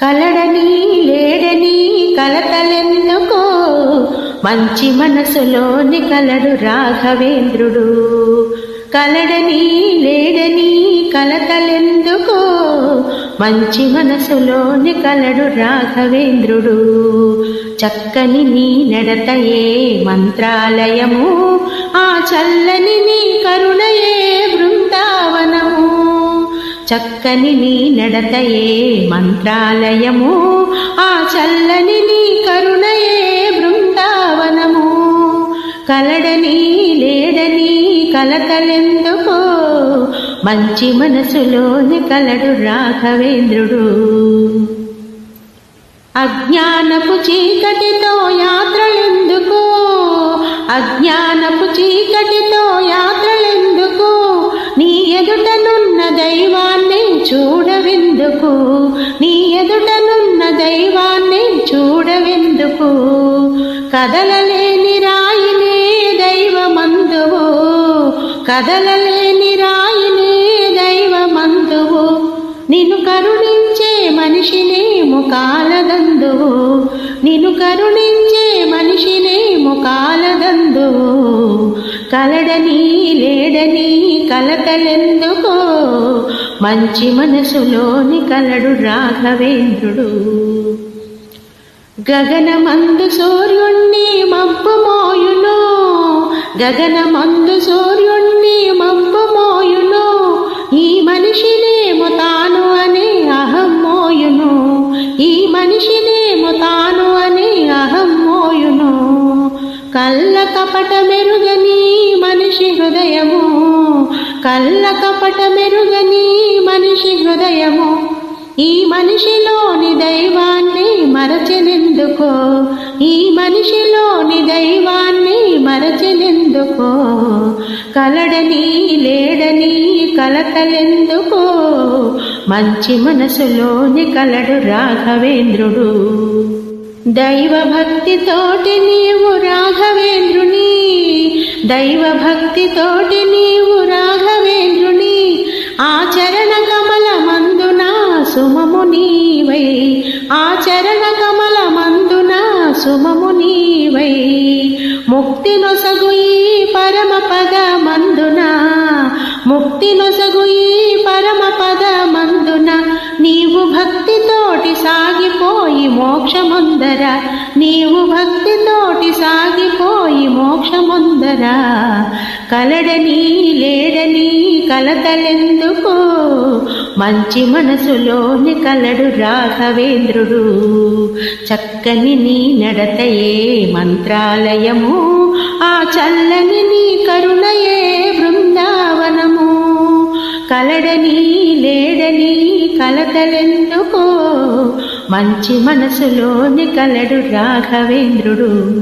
కలడని లేడని కలతలెందుకో? మంచి మనసులోని కలడు రాఘవేంద్రుడు. కలడని లేడని కలతలెందుకో? మంచి మనసులోని కలడు రాఘవేంద్రుడు. చక్కని నీ నడతయే మంత్రాలయము ఆ చల్లని నీ కరుణయే బృందావనము చక్కని నీ నడతయే మంత్రాలయము ఆ చల్లని నీ కరుణయే బృందావనము. కలడని లేడని కలతలెందుకో మంచి మనసులోని కలడు రాఘవేంద్రుడు. అజ్ఞానపు చీకటితో యాత్రలెందుకు? అజ్ఞానపు చీకటితో చూడవెందుకు కదలలేని రాయినే దైవమందువు కదలలేని రాయినే దైవమందువు నిన్ను కరుణించే మనిషినే ముఖాలదందువు నిన్ను కరుణించే మనిషినే ముఖాలదందువు కలడని లేడని కలకలెందుకో మంచి మనసులోని కలడు రాఘవేంద్రుడు. గగనమందు సూర్యుణ్ణి మబ్బు మోయును గగనమందు సూర్యుణ్ణి మబ్బు మోయును ఈ మనిషినేమో తాను అని అహం మోయును. ఈ మనిషినేమో తాను అని అహం మోయును. కళ్ళ కపట మెరుగని మనిషి హృదయము. కళ్ళ కపట మెరుగని మనిషి హృదయము. ఈ మనిషిలోని దైవాన్ని మరచెనెందుకో? ఈ మనిషిలోని దైవాన్ని మరచెనెందుకో? కలడని లేడని కలతలెందుకో? మంచి మనసులోని కలడు రాఘవేంద్రుడు. దైవభక్తితోటి నీవు రాఘవేంద్రుని. దైవభక్తితోటి నీవు రాఘవేంద్రుని. ఆచరణ నీవై. ఆచరణ కమల మందున సుమము నీవై. ముక్తి నొసగు ఈ పరమ పద మందున ముక్తి నొసగు ఈ పరమ పద మందున నీవు భక్తితోటి సాగిపోయి మోక్షముందర. నీవు భక్తితోటి సాగిపోయి మోక్షముందర. కలడని లేడని కలతలెందుకో? మంచి మనసులోని కలడు రాఘవేంద్రుడు. చక్కని నీ నడతయే మంత్రాలయము ఆ చల్లని నీ కరుణయే బృందావనము. కలడని లేడని కలతలెందుకో? మంచి మనసులోని కలడు రాఘవేంద్రుడు.